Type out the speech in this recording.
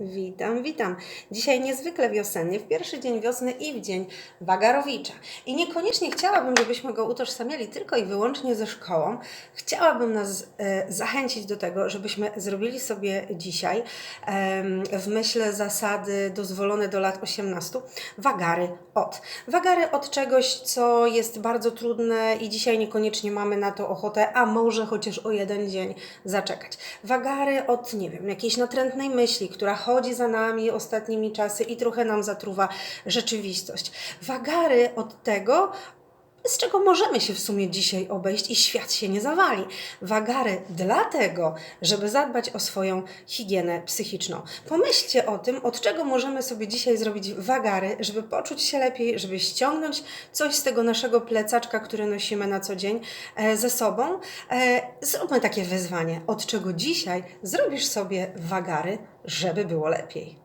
Witam, witam. Dzisiaj niezwykle wiosennie, w pierwszy dzień wiosny i w dzień Wagarowicza. I niekoniecznie chciałabym, żebyśmy go utożsamiali tylko i wyłącznie ze szkołą. Chciałabym nas e, zachęcić do tego, żebyśmy zrobili sobie dzisiaj em, w myśl zasady dozwolone do lat 18 wagary od. Wagary od czegoś, co jest bardzo trudne i dzisiaj niekoniecznie mamy na to ochotę, a może chociaż o jeden dzień zaczekać. Wagary od, nie wiem, jakiejś natrętnej myśli, która chodzi za nami ostatnimi czasy i trochę nam zatruwa rzeczywistość. Wagary od tego, z czego możemy się w sumie dzisiaj obejść i świat się nie zawali. Wagary dlatego, żeby zadbać o swoją higienę psychiczną. Pomyślcie o tym, od czego możemy sobie dzisiaj zrobić wagary, żeby poczuć się lepiej, żeby ściągnąć coś z tego naszego plecaczka, który nosimy na co dzień e, ze sobą. E, Zróbmy takie wyzwanie, od czego dzisiaj zrobisz sobie wagary, żeby było lepiej.